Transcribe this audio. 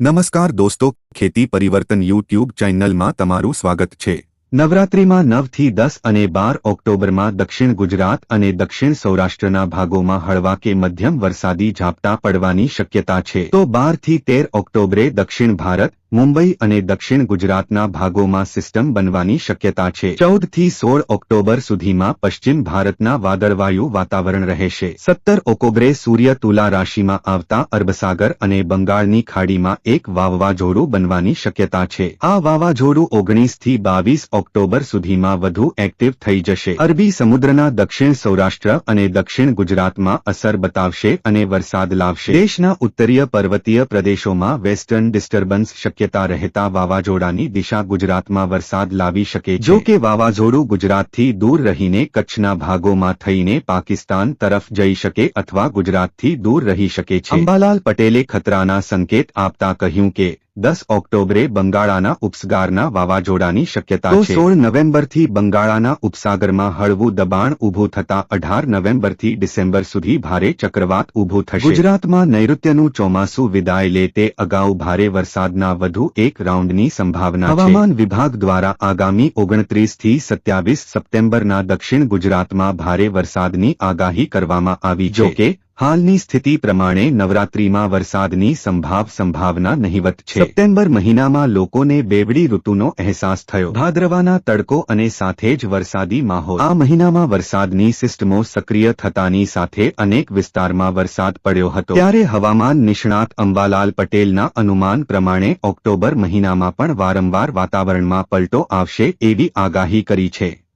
નમસ્કાર દોસ્તો, ખેતી પરિવર્તન યુટ્યુબ ચેનલમાં તમારું સ્વાગત છે. નવરાત્રિમાં નવથી દસ અને બાર ઓક્ટોબરમાં દક્ષિણ ગુજરાત અને દક્ષિણ સૌરાષ્ટ્રના ભાગોમાં હળવા કે મધ્યમ વરસાદી ઝાપટા પડવાની શક્યતા છે. તો બારથી તેર ઓક્ટોબરે દક્ષિણ ભારત મુંબઈ અને દક્ષિણ ગુજરાતના ભાગોમાં સિસ્ટમ બનવાની શક્યતા છે. ચૌદથી સોળ ઓક્ટોબર સુધીમાં પશ્ચિમ ભારતના વાદળવાયુ વાતાવરણ રહેશે. સત્તર ઓક્ટોબરે સૂર્ય તુલા રાશિમાં આવતા અરબસાગર અને બંગાળની ખાડીમાં એક વાવાઝોડું બનવાની શક્યતા છે. આ વાવાઝોડું ઓગણીસથી બાવીસ ઓક્ટોબર સુધીમાં વધુ એક્ટિવ થઈ જશે. અરબી સમુદ્રના દક્ષિણ સૌરાષ્ટ્ર અને દક્ષિણ ગુજરાતમાં અસર બતાવશે અને વરસાદ લાવશે. દેશના ઉત્તરીય પર્વતીય પ્રદેશોમાં વેસ્ટર્ન ડિસ્ટર્બન્સ શક્યતા રહેતા વાવાઝોડાની દિશા ગુજરાતમાં વરસાદ લાવી શકે જો કે વાવાઝોડું ગુજરાતથી દૂર રહીને કચ્છના ભાગોમાં થઈને પાકિસ્તાન તરફ જઈ શકે અથવા ગુજરાતથી દૂર રહી શકે છે. અંબાલાલ પટેલે ખતરાના સંકેત આપતા કહ્યું કે દસ ઓક્ટોબરે બંગાળાના ઉપસાગરના વાવાઝોડાની શક્યતા છે. સોળ નવેમ્બરથી બંગાળાના ઉપસાગરમાં હળવું દબાણ ઊભું થતા અઢાર નવેમ્બરથી ડિસેમ્બર સુધી ભારે ચક્રવાત ઊભું થશે. ગુજરાતમાં નૈઋત્યનું ચોમાસું વિદાય લે તે અગાઉ ભારે વરસાદના વધુ એક રાઉન્ડની સંભાવના હવામાન વિભાગ દ્વારા આગામી ઓગણત્રીસથી સત્યાવીસ સપ્ટેમ્બરના દક્ષિણ ગુજરાતમાં ભારે વરસાદની આગાહી કરવામાં આવી છે. કે હાલની સ્થિતિ પ્રમાણે નવરાત્રીમાં વરસાદની સંભાવ સંભાવના નહીવત છે. સપ્ટેમ્બર મહિનામાં લોકોને બેવડી ઋતુનો અહેસાસ થયો. ભાદ્રવાના તડકો અને સાથે જ વરસાદી માહોલ. આ મહિનામાં વરસાદની સિસ્ટમો સક્રિય થતાની સાથે અનેક વિસ્તારમાં વરસાદ પડ્યો હતો. ત્યારે હવામાન નિષ્ણાત અંબાલાલ પટેલના અનુમાન પ્રમાણે ઓક્ટોબર મહિનામાં પણ વારંવાર વાતાવરણમાં પલટો આવશે એવી આગાહી કરી છે.